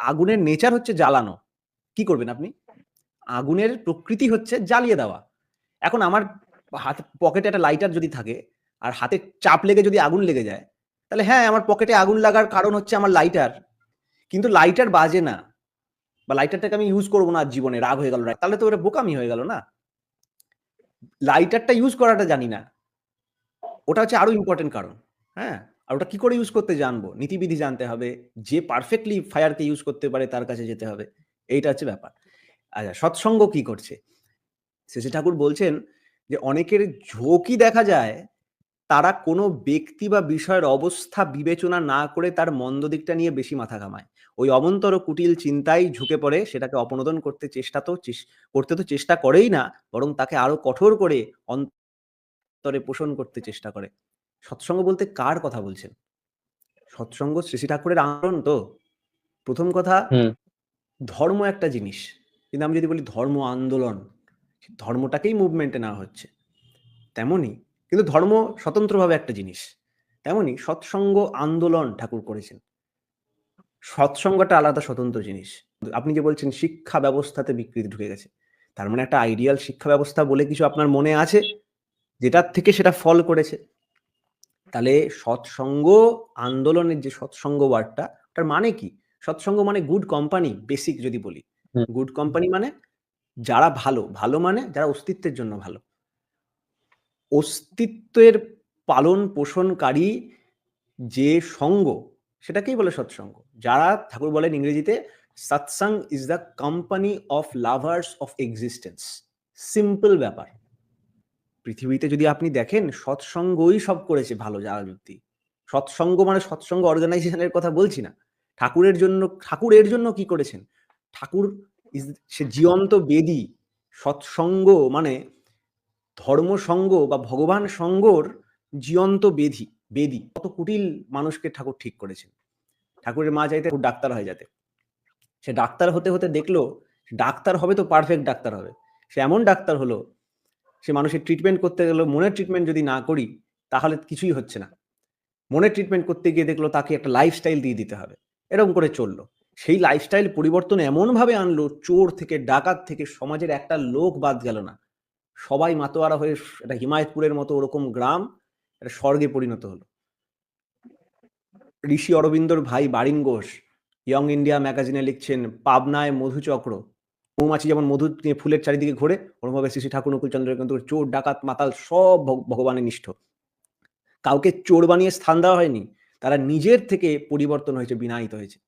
আগুনের নেচার হচ্ছে জ্বালানো। কি করবেন আপনি? আগুনের প্রকৃতি হচ্ছে জ্বালিয়ে দেওয়া। এখন আমার হাত, পকেটে একটা লাইটার যদি থাকে, আর হাতে চাপ লেগে যদি আগুন লেগে যায়, তাহলে হ্যাঁ আমার পকেটে আগুন লাগার কারণ হচ্ছে আমার লাইটার কিন্তু লাইটার বাজে না। বা লাইটারটাকে আমি ইউজ করব না জীবনে, রাগ হয়ে গেল, তাহলে তো ওটা বোকামি হয়ে গেল না। লাইটারটা ইউজ করাটা জানি না। ওটা হচ্ছে আরও ইম্পর্টেন্ট কারণ হ্যাঁ? আর ওটা কি করে ইউজ করতে জানব? নীতিবিধি জানতে হবে। যে পারফেক্টলি ফায়ারকে ইউজ করতে পারে তার কাছে যেতে হবে। এইটা হচ্ছে ব্যাপার। আচ্ছা সৎসঙ্গ কি করছে? শেষে ঠাকুর বলছেন যে, অনেকের ঝোঁকই দেখা যায়, তারা কোনো ব্যক্তি বা বিষয়ের অবস্থা বিবেচনা না করে তার মন্দ দিকটা নিয়ে বেশি মাথা ঘামায়। ওই অমন্তর কুটিল চিন্তায় ঝুঁকে পড়ে, সেটাকে অপনোদন করতে চেষ্টা তো করতে তো চেষ্টা করেই না, বরং তাকে আরও কঠোর করে অন্তরে পোষণ করতে চেষ্টা করে। সৎসঙ্গ বলতে কার কথা বলছেন? সৎসঙ্গ শ্রী ঠাকুরের আন্দোলন তো। প্রথম কথা ধর্ম একটা জিনিস। কিন্তু আমি যদি বলি ধর্ম আন্দোলন ধর্মটাকেই মুভমেন্টে নেওয়া হচ্ছে। তেমনই কিন্তু ধর্ম স্বতন্ত্রভাবে একটা জিনিস। তেমনি সৎসঙ্গ আন্দোলন ঠাকুর করেছেন। সৎসঙ্গটা আলাদা স্বতন্ত্র জিনিস। আপনি যে বলছেন শিক্ষা ব্যবস্থাতে বিকৃতি ঢুকে গেছে তার মানে একটা আইডিয়াল শিক্ষা ব্যবস্থা বলে কিছু আপনার মনে আছে? যেটার থেকে সেটা ফল করেছে। তাহলে সৎসঙ্গ আন্দোলনের যে সৎসঙ্গ ওয়ার্ডটা তার মানে কি? সৎসঙ্গ মানে গুড কোম্পানি বেসিক যদি বলি। গুড কোম্পানি মানে যারা ভালো ভালো মানে যারা অস্তিত্বের জন্য ভালো। অস্তিত্বের পালন পোষণকারী যে সঙ্গ সেটাকেই বলে সৎসঙ্গ। যারা ঠাকুর বলেন ইংরেজিতে Satsang is the company of lovers of existence simple ব্যাপার। পৃথিবীতে যদি আপনি দেখেন, সৎসঙ্গই সব করেছে ভালো যারা ব্যক্তি সৎসঙ্গ মানে সৎসঙ্গ অর্গানাইজেশনের কথা বলছি না। ঠাকুরের জন্য ঠাকুরের জন্য কি করেছেন? ঠাকুর সে জীবন্ত বেদী। সৎসঙ্গ মানে ধর্মসঙ্গ বা ভগবান সঙ্গর জীবন্ত বেধি বেদি। কত কুটিল মানুষকে ঠাকুর ঠিক করেছেন। ঠাকুরের মা চাইতে ডাক্তার হয়ে যাতে। সে ডাক্তার হতে হতে দেখল, ডাক্তার হবে তো পারফেক্ট ডাক্তার হবে। সে এমন ডাক্তার হলো সে মানুষের ট্রিটমেন্ট করতে গেলে মনের ট্রিটমেন্ট যদি না করি, তাহলে কিছুই হচ্ছে না। মনের ট্রিটমেন্ট করতে গিয়ে দেখল তাকে একটা লাইফস্টাইল দিয়ে দিতে হবে। এরকম করে চলল। সেই লাইফস্টাইল পরিবর্তন এমনভাবে আনলো, চোর থেকে ডাকাত থেকে সমাজের একটা লোক বাদ গেল না। সবাই মাতোয়ারা হয়ে এটা হিমায়তপুরের মতো ওরকম গ্রাম এটা স্বর্গে পরিণত হলো। ঋষি অরবিন্দর ভাই বারিন ঘোষ ইয়ং ইন্ডিয়া ম্যাগাজিনে লিখছেন, পাবনায় মধুচক্র। মৌমাছি যেমন মধু ফুলের চারিদিকে ঘোরে ওরমভাবে শ্রী ঠাকুর নকুল চন্দ্র কিন্তু চোর, ডাকাত, মাতাল সব ভগবানের নিষ্ঠ। কাউকে চোর বানিয়ে স্থান দেওয়া হয়নি, তারা নিজের থেকে পরিবর্তন হয়েছে, বিনায়িত হয়েছে।